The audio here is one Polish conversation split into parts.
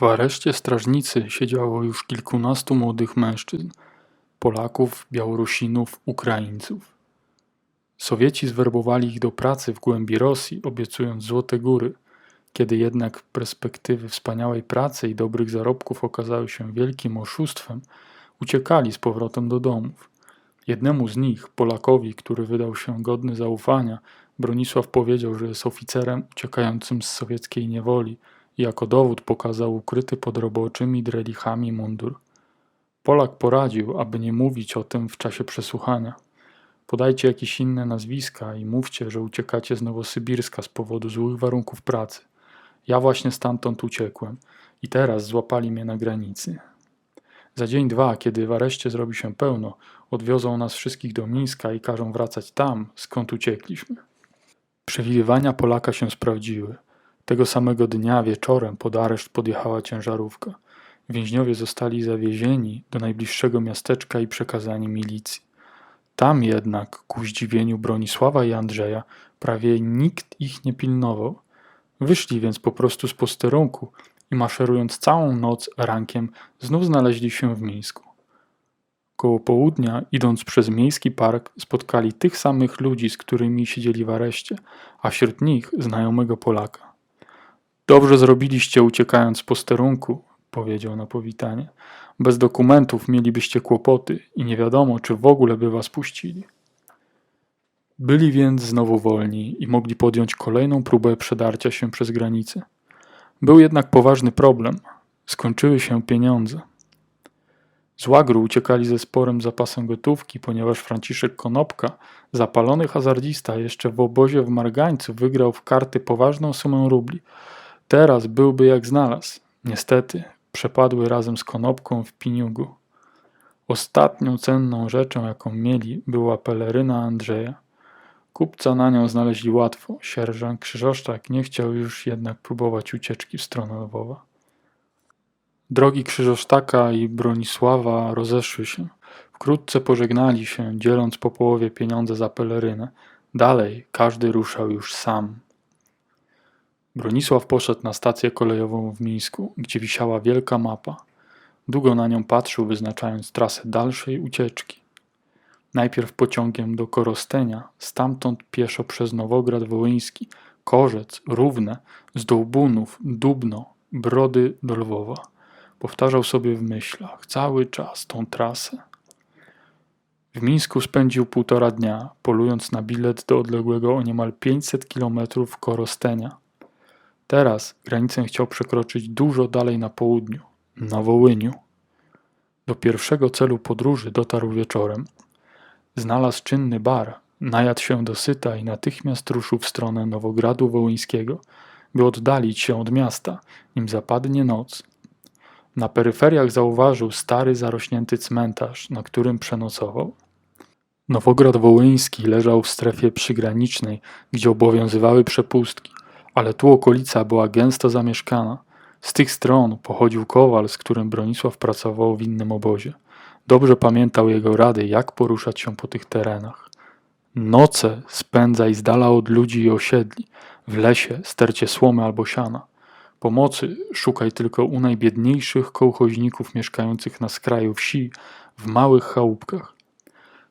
W areszcie strażnicy siedziało już kilkunastu młodych mężczyzn Polaków, Białorusinów, Ukraińców. Sowieci zwerbowali ich do pracy w głębi Rosji, obiecując złote góry. Kiedy jednak perspektywy wspaniałej pracy i dobrych zarobków okazały się wielkim oszustwem, uciekali z powrotem do domów. Jednemu z nich, Polakowi, który wydał się godny zaufania, Bronisław powiedział, że jest oficerem uciekającym z sowieckiej niewoli jako dowód pokazał ukryty pod roboczymi drelichami mundur. Polak poradził, aby nie mówić o tym w czasie przesłuchania. Podajcie jakieś inne nazwiska i mówcie, że uciekacie z Nowosybirska z powodu złych warunków pracy. Ja właśnie stamtąd uciekłem i teraz złapali mnie na granicy. Za dzień, dwa, kiedy w areszcie zrobi się pełno, odwiozą nas wszystkich do Mińska i każą wracać tam, skąd uciekliśmy. Przewidywania Polaka się sprawdziły. Tego samego dnia wieczorem pod areszt podjechała ciężarówka. Więźniowie zostali zawiezieni do najbliższego miasteczka i przekazani milicji. Tam jednak, ku zdziwieniu Bronisława i Andrzeja, prawie nikt ich nie pilnował. Wyszli więc po prostu z posterunku i maszerując całą noc rankiem, znów znaleźli się w Mińsku. Koło południa, idąc przez miejski park, spotkali tych samych ludzi, z którymi siedzieli w areszcie, a wśród nich znajomego Polaka. Dobrze zrobiliście uciekając z posterunku, powiedział na powitanie. Bez dokumentów mielibyście kłopoty i nie wiadomo, czy w ogóle by was puścili. Byli więc znowu wolni i mogli podjąć kolejną próbę przedarcia się przez granicę. Był jednak poważny problem. Skończyły się pieniądze. Z łagru uciekali ze sporym zapasem gotówki, ponieważ Franciszek Konopka, zapalony hazardista, jeszcze w obozie w Margańcu wygrał w karty poważną sumę rubli. Teraz byłby jak znalazł. Niestety, przepadły razem z konopką w Piniugu. Ostatnią cenną rzeczą, jaką mieli, była peleryna Andrzeja. Kupca na nią znaleźli łatwo. Sierżant Krzyżoszczak nie chciał już jednak próbować ucieczki w stronę Lwowa. Drogi Krzyżosztaka i Bronisława rozeszły się. Wkrótce pożegnali się, dzieląc po połowie pieniądze za pelerynę. Dalej każdy ruszał już sam. Bronisław poszedł na stację kolejową w Mińsku, gdzie wisiała wielka mapa. Długo na nią patrzył, wyznaczając trasę dalszej ucieczki. Najpierw pociągiem do Korostenia, stamtąd pieszo przez Nowograd Wołyński, Korzec, Równe, z Dołbunów, Dubno, Brody do Lwowa. Powtarzał sobie w myślach cały czas tą trasę. W Mińsku spędził półtora dnia, polując na bilet do odległego o niemal 500 kilometrów Korostenia. Teraz granicę chciał przekroczyć dużo dalej na południu, na Wołyniu. Do pierwszego celu podróży dotarł wieczorem. Znalazł czynny bar, najadł się dosyta i natychmiast ruszył w stronę Nowogradu Wołyńskiego, by oddalić się od miasta, nim zapadnie noc. Na peryferiach zauważył stary, zarośnięty cmentarz, na którym przenocował. Nowograd Wołyński leżał w strefie przygranicznej, gdzie obowiązywały przepustki ale tu okolica była gęsto zamieszkana. Z tych stron pochodził kowal, z którym Bronisław pracował w innym obozie. Dobrze pamiętał jego rady, jak poruszać się po tych terenach. Noce spędzaj z dala od ludzi i osiedli, w lesie stercie słomy albo siana. Pomocy szukaj tylko u najbiedniejszych kołchoźników mieszkających na skraju wsi, w małych chałupkach.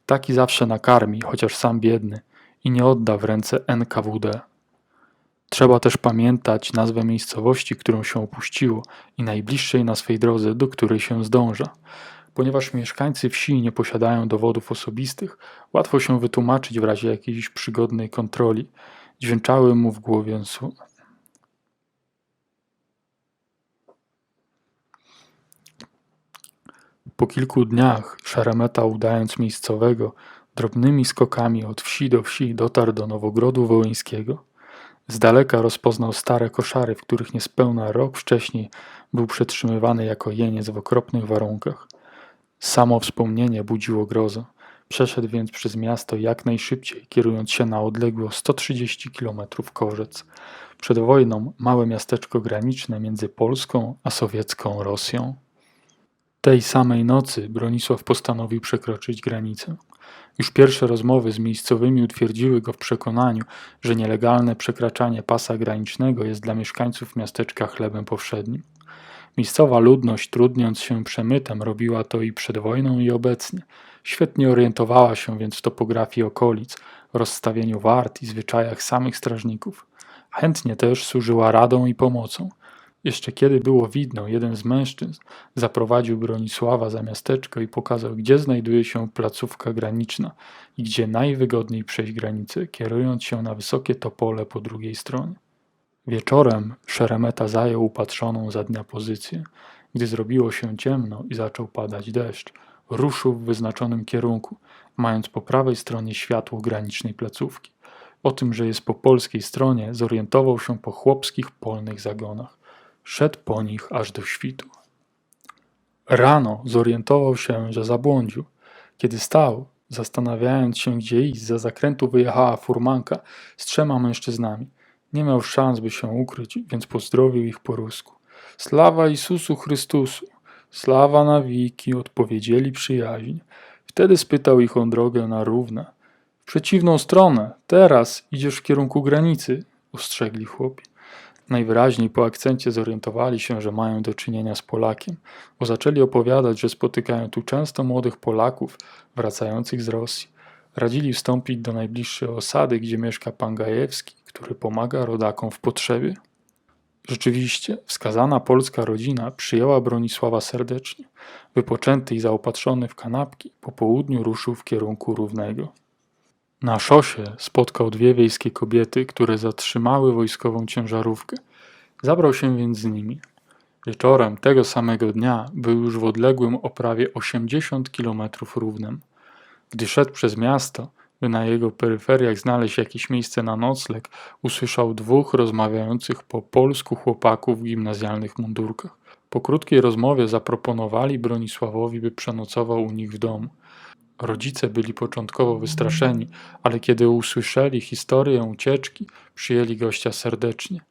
Taki zawsze nakarmi, chociaż sam biedny, i nie odda w ręce NKWD. Trzeba też pamiętać nazwę miejscowości, którą się opuściło i najbliższej na swej drodze, do której się zdąża. Ponieważ mieszkańcy wsi nie posiadają dowodów osobistych, łatwo się wytłumaczyć w razie jakiejś przygodnej kontroli. Dźwięczały mu w głowie słowa. Po kilku dniach Szaremeta, udając miejscowego, drobnymi skokami od wsi do wsi dotarł do Nowogrodu Wołyńskiego. Z daleka rozpoznał stare koszary, w których niespełna rok wcześniej był przetrzymywany jako jeniec w okropnych warunkach. Samo wspomnienie budziło grozę. Przeszedł więc przez miasto jak najszybciej, kierując się na odległe 130 km korzec. Przed wojną małe miasteczko graniczne między Polską a sowiecką Rosją. Tej samej nocy Bronisław postanowił przekroczyć granicę. Już pierwsze rozmowy z miejscowymi utwierdziły go w przekonaniu, że nielegalne przekraczanie pasa granicznego jest dla mieszkańców miasteczka chlebem powszednim. Miejscowa ludność, trudniąc się przemytem, robiła to i przed wojną, i obecnie. Świetnie orientowała się więc w topografii okolic, rozstawieniu wart i zwyczajach samych strażników. Chętnie też służyła radą i pomocą. Jeszcze kiedy było widno, jeden z mężczyzn zaprowadził Bronisława za miasteczko i pokazał, gdzie znajduje się placówka graniczna i gdzie najwygodniej przejść granicę, kierując się na wysokie topole po drugiej stronie. Wieczorem Szeremeta zajął upatrzoną za dnia pozycję. Gdy zrobiło się ciemno i zaczął padać deszcz, ruszył w wyznaczonym kierunku, mając po prawej stronie światło granicznej placówki. O tym, że jest po polskiej stronie, zorientował się po chłopskich polnych zagonach. Szedł po nich aż do świtu. Rano zorientował się, że zabłądził. Kiedy stał, zastanawiając się, gdzie iść, za zakrętu wyjechała furmanka z trzema mężczyznami. Nie miał szans, by się ukryć, więc pozdrowił ich po rusku. Slawa Jezusu Chrystusu! Slawa na wiki! Odpowiedzieli przyjaźń. Wtedy spytał ich o drogę na równe. W przeciwną stronę, teraz idziesz w kierunku granicy, ostrzegli chłopi. Najwyraźniej po akcencie zorientowali się, że mają do czynienia z Polakiem, bo zaczęli opowiadać, że spotykają tu często młodych Polaków wracających z Rosji. Radzili wstąpić do najbliższej osady, gdzie mieszka pan Gajewski, który pomaga rodakom w potrzebie. Rzeczywiście, wskazana polska rodzina przyjęła Bronisława serdecznie. Wypoczęty i zaopatrzony w kanapki, po południu ruszył w kierunku Równego. Na szosie spotkał dwie wiejskie kobiety, które zatrzymały wojskową ciężarówkę. Zabrał się więc z nimi. Wieczorem tego samego dnia był już w odległym o prawie 80 kilometrów równem. Gdy szedł przez miasto, by na jego peryferiach znaleźć jakieś miejsce na nocleg, usłyszał dwóch rozmawiających po polsku chłopaków w gimnazjalnych mundurkach. Po krótkiej rozmowie zaproponowali Bronisławowi, by przenocował u nich w domu. Rodzice byli początkowo wystraszeni, ale kiedy usłyszeli historię ucieczki, przyjęli gościa serdecznie.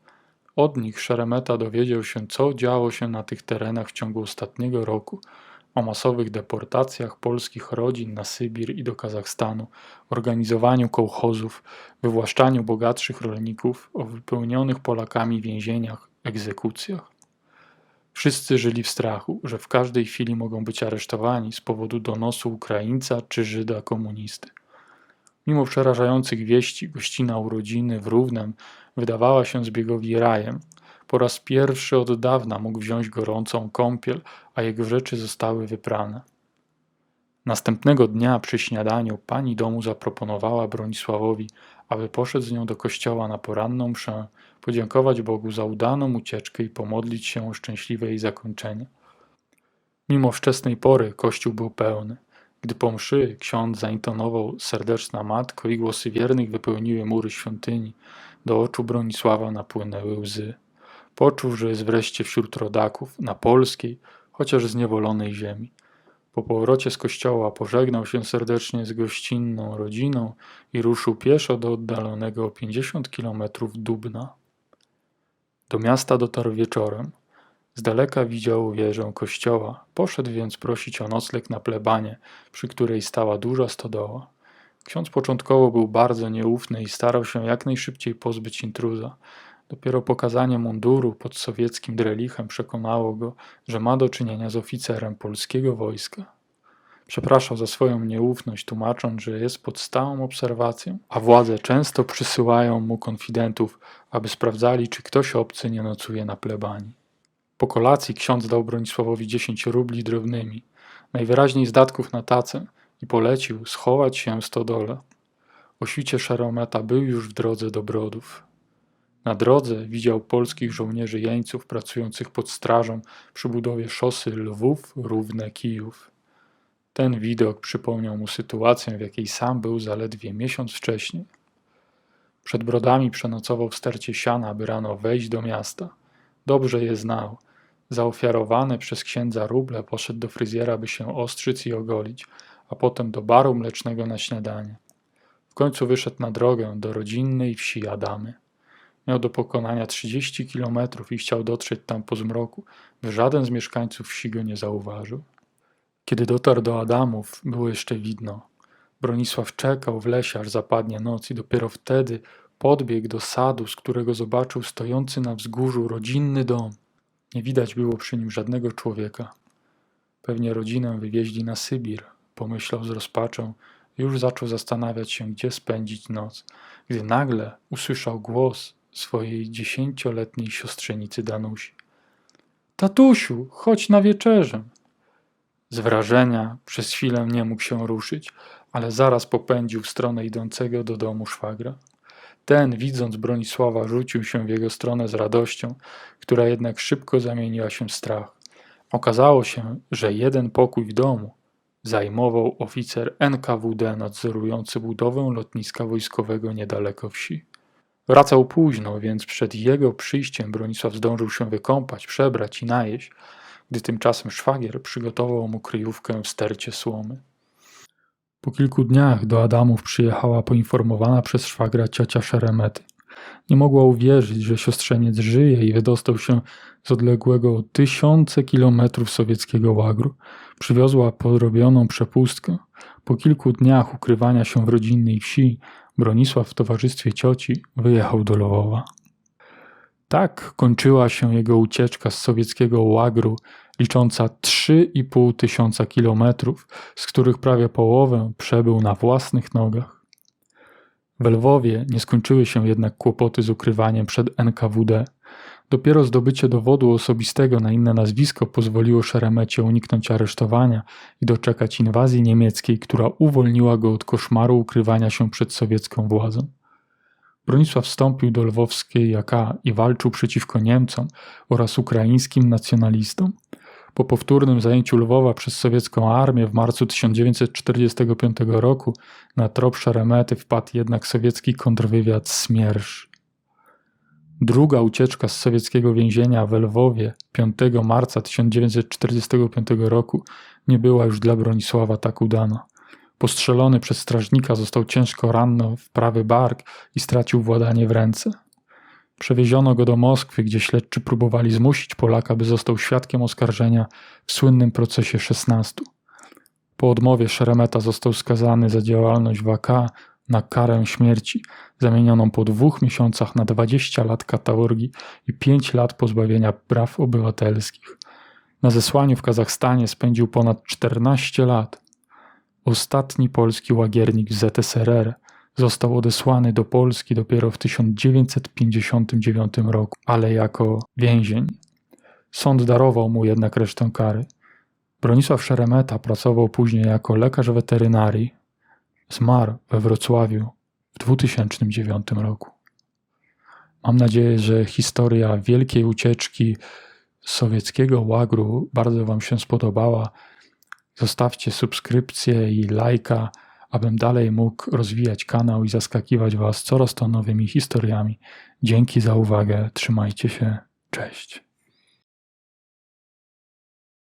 Od nich Szeremeta dowiedział się, co działo się na tych terenach w ciągu ostatniego roku, o masowych deportacjach polskich rodzin na Sybir i do Kazachstanu, organizowaniu kołchozów, wywłaszczaniu bogatszych rolników, o wypełnionych Polakami więzieniach, egzekucjach. Wszyscy żyli w strachu, że w każdej chwili mogą być aresztowani z powodu donosu Ukraińca czy Żyda komunisty. Mimo przerażających wieści, gościna urodziny w Równem wydawała się zbiegowi rajem. Po raz pierwszy od dawna mógł wziąć gorącą kąpiel, a jego rzeczy zostały wyprane. Następnego dnia przy śniadaniu pani domu zaproponowała Bronisławowi, aby poszedł z nią do kościoła na poranną mszę, podziękować Bogu za udaną ucieczkę i pomodlić się o szczęśliwe jej zakończenie. Mimo wczesnej pory kościół był pełny. Gdy po mszy ksiądz zaintonował serdeczna matko i głosy wiernych wypełniły mury świątyni, do oczu Bronisława napłynęły łzy. Poczuł, że jest wreszcie wśród rodaków, na polskiej, chociaż zniewolonej ziemi. Po powrocie z kościoła pożegnał się serdecznie z gościnną rodziną i ruszył pieszo do oddalonego o 50 kilometrów Dubna. Do miasta dotarł wieczorem. Z daleka widział wieżę kościoła, poszedł więc prosić o nocleg na plebanie, przy której stała duża stodoła. Ksiądz początkowo był bardzo nieufny i starał się jak najszybciej pozbyć intruza. Dopiero pokazanie munduru pod sowieckim drelichem przekonało go, że ma do czynienia z oficerem polskiego wojska. Przepraszał za swoją nieufność, tłumacząc, że jest pod stałą obserwacją, a władze często przysyłają mu konfidentów, aby sprawdzali, czy ktoś obcy nie nocuje na plebanii. Po kolacji ksiądz dał Bronisławowi 10 rubli drobnymi, najwyraźniej z datków na tacę, i polecił schować się w stodole. O świcie Szarometa był już w drodze do Brodów. Na drodze widział polskich żołnierzy jeńców pracujących pod strażą przy budowie szosy Lwów, Równe, Kijów. Ten widok przypomniał mu sytuację, w jakiej sam był zaledwie miesiąc wcześniej. Przed brodami przenocował w stercie siana, by rano wejść do miasta. Dobrze je znał. Zaofiarowane przez księdza ruble poszedł do fryzjera, by się ostrzyc i ogolić, a potem do baru mlecznego na śniadanie. W końcu wyszedł na drogę do rodzinnej wsi Adamy. Miał do pokonania 30 kilometrów i chciał dotrzeć tam po zmroku, by żaden z mieszkańców wsi go nie zauważył. Kiedy dotarł do Adamów, było jeszcze widno. Bronisław czekał w lesie, aż zapadnie noc i dopiero wtedy podbiegł do sadu, z którego zobaczył stojący na wzgórzu rodzinny dom. Nie widać było przy nim żadnego człowieka. Pewnie rodzinę wywieźli na Sybir, pomyślał z rozpaczą już zaczął zastanawiać się, gdzie spędzić noc, gdy nagle usłyszał głos swojej dziesięcioletniej siostrzenicy Danusi. Tatusiu, chodź na wieczerzę. Z wrażenia przez chwilę nie mógł się ruszyć, ale zaraz popędził w stronę idącego do domu szwagra. Ten, widząc Bronisława, rzucił się w jego stronę z radością, która jednak szybko zamieniła się w strach. Okazało się, że jeden pokój w domu zajmował oficer NKWD nadzorujący budowę lotniska wojskowego niedaleko wsi. Wracał późno, więc przed jego przyjściem Bronisław zdążył się wykąpać, przebrać i najeść, gdy tymczasem szwagier przygotował mu kryjówkę w stercie słomy. Po kilku dniach do Adamów przyjechała poinformowana przez szwagra ciocia Szeremety. Nie mogła uwierzyć, że siostrzeniec żyje i wydostał się z odległego tysiące kilometrów sowieckiego łagru. Przywiozła podrobioną przepustkę. Po kilku dniach ukrywania się w rodzinnej wsi, Bronisław w towarzystwie cioci wyjechał do Lwowa. Tak kończyła się jego ucieczka z sowieckiego łagru, licząca 3,5 tysiąca kilometrów, z których prawie połowę przebył na własnych nogach. W Lwowie nie skończyły się jednak kłopoty z ukrywaniem przed NKWD. Dopiero zdobycie dowodu osobistego na inne nazwisko pozwoliło Szeremecie uniknąć aresztowania i doczekać inwazji niemieckiej, która uwolniła go od koszmaru ukrywania się przed sowiecką władzą. Bronisław wstąpił do lwowskiej AK i walczył przeciwko Niemcom oraz ukraińskim nacjonalistom. Po powtórnym zajęciu Lwowa przez sowiecką armię w marcu 1945 roku na trop Szeremety wpadł jednak sowiecki kontrwywiad Smiersz. Druga ucieczka z sowieckiego więzienia w Lwowie 5 marca 1945 roku nie była już dla Bronisława tak udana. Postrzelony przez strażnika został ciężko ranny w prawy bark i stracił władanie w ręce. Przewieziono go do Moskwy, gdzie śledczy próbowali zmusić Polaka, by został świadkiem oskarżenia w słynnym procesie 16. Po odmowie Szeremeta został skazany za działalność w AK na karę śmierci, zamienioną po dwóch miesiącach na 20 lat katorgi i 5 lat pozbawienia praw obywatelskich. Na zesłaniu w Kazachstanie spędził ponad 14 lat. Ostatni polski łagiernik z ZSRR został odesłany do Polski dopiero w 1959 roku, ale jako więzień. Sąd darował mu jednak resztę kary. Bronisław Szeremeta pracował później jako lekarz weterynarii. Zmarł we Wrocławiu w 2009 roku. Mam nadzieję, że historia wielkiej ucieczki sowieckiego łagru bardzo Wam się spodobała. Zostawcie subskrypcję i lajka, abym dalej mógł rozwijać kanał i zaskakiwać Was coraz to nowymi historiami. Dzięki za uwagę, trzymajcie się, cześć.